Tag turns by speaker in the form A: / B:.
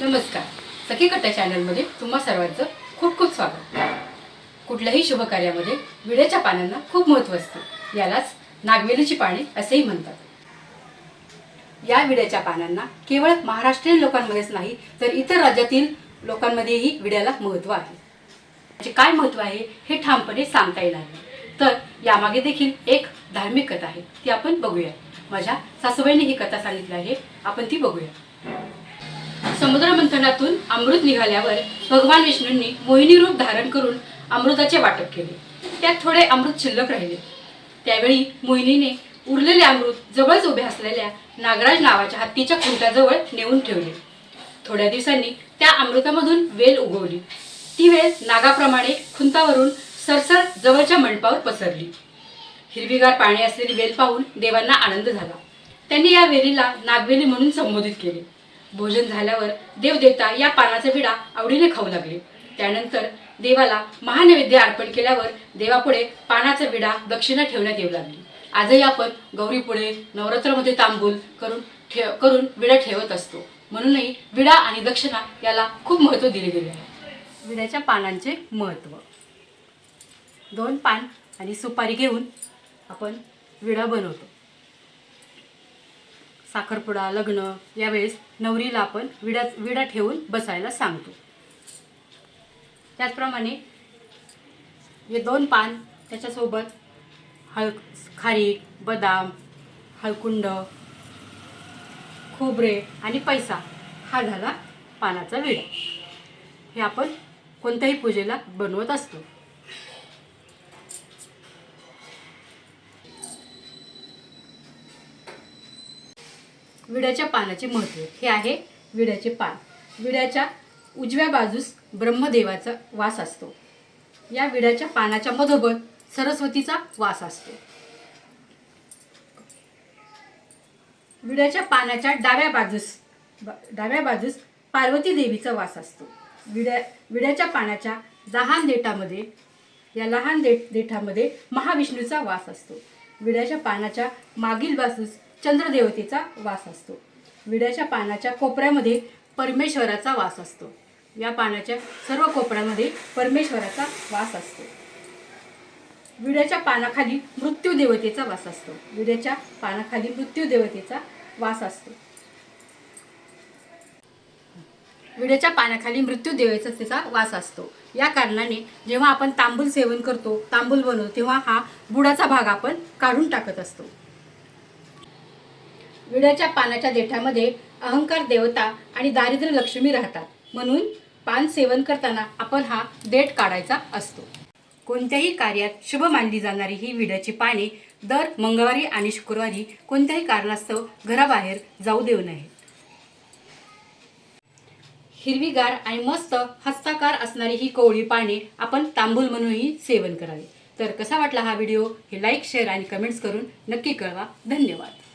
A: नमस्कार. सखी कट्टा चॅनलमध्ये तुम्हा सर्वांचं खूप खूप स्वागत. कुठल्याही शुभकार्यामध्ये विड्याच्या पानांना खूप महत्त्व असते. यालाच नागवेलीची पाने असेही म्हणतात. या विड्याच्या पानांना केवळ महाराष्ट्रीयन लोकांमध्येच नाही तर इतर राज्यातील लोकांमध्येही विड्याला महत्त्व आहे. त्याचे काय महत्त्व आहे हे ठामपणे सांगता येणार नाही. तर यामागे देखील एक धार्मिक कथा आहे ती आपण बघूया. माझ्या सासूबाईंनी ही कथा सांगितली आहे आपण ती बघूया. समुद्र मंथनातून अमृत निघाल्यावर भगवान विष्णूंनी मोहिनी रूप धारण करून अमृताचे वाटप केले. त्यात थोडे अमृत शिल्लक राहिले. त्यावेळी मोहिनीने उरलेले अमृत जवळच उभे असलेल्या नागराज नावाच्या हत्तीच्या खुंटाजवळ नेऊन ठेवले. थोड्या दिवसांनी त्या अमृतामधून वेल उगवली. ती वेल नागाप्रमाणे खुंतावरून सरसर जवळच्या मंडपावर पसरली. हिरवीगार पाणी असलेली वेल पाहून देवांना आनंद झाला. त्यांनी या वेलीला नागवेली म्हणून संबोधित केले. भोजन झाल्यावर देवदेवता या पानाचा विडा आवडीने खाऊ लागले. त्यानंतर देवाला महानैवेद्य अर्पण केल्यावर देवापुढे पानाचा विडा दक्षिणा ठेवण्यात येऊ लागली. आजही आपण गौरीपुढे नवरात्रामध्ये तांबूल करून ठेव करून विडा ठेवत असतो. म्हणूनही विडा आणि दक्षिणा याला खूप महत्त्व दिले गेले आहे. विड्याच्या पानांचे महत्त्व. दोन पान आणि सुपारी घेऊन आपण विडा बनवतो. साखरपुडा लग्न यावेळेस नवरीला आपण विडा विडा ठेवून बसायला सांगतो. त्याचप्रमाणे हे दोन पान त्याच्यासोबत हळ खारीक बदाम हळकुंड खोबरे आणि पैसा हा झाला पानाचा विडा. हे आपण कोणत्याही पूजेला बनवत असतो. विड्याच्या पानाचे महत्त्व हे आहे विड्याचे पान. विड्याच्या उजव्या बाजूस ब्रह्मदेवाचा वास असतो. या विड्याच्या पानाच्या मधोमध सरस्वतीचा वास असतो. विड्याच्या पानाच्या डाव्या बाजूस डाव्या बाजूस पार्वती देवीचा वास असतो. विड्या विड्याच्या पानाच्या लहान देठामध्ये या लहान देठ देठामध्ये महाविष्णूचा वास असतो. विड्याच्या पानाच्या मागील बाजूस चंद्रदेवतेचा वास असतो. विड्याच्या पानाच्या कोपऱ्यामध्ये परमेश्वराचा वास असतो. या पानाच्या सर्व कोपऱ्यामध्ये परमेश्वराचा वास असतो. विड्याच्या पानाखाली मृत्यू देवतेचा वास असतो. विड्याच्या पानाखाली मृत्यू देवतेचा वास असतो. विड्याच्या पानाखाली मृत्यूदेवतेचा त्याचा वास असतो. या कारणाने जेव्हा आपण तांबूल सेवन करतो तांबूल बनवतो तेव्हा हा बुडाचा भाग आपण काढून टाकत असतो. विड्याच्या पानाच्या देठामध्ये अहंकार देवता आणि दारिद्र्य लक्ष्मी राहतात. म्हणून पान सेवन करताना आपण हा देठ काढायचा असतो. कोणत्याही कार्यात शुभ मानली जाणारी ही विड्याची पाने दर मंगळवारी आणि शुक्रवारी कोणत्याही कारणास्तव घराबाहेर जाऊ देऊ नये. हिरवीगार आणि मस्त हस्ताकार असणारी ही कोवळी पाने आपण तांबूल म्हणूनही सेवन करावे. तर कसा वाटला हा व्हिडिओ? हे लाईक शेअर आणि कमेंट्स करून नक्की कळवा. धन्यवाद.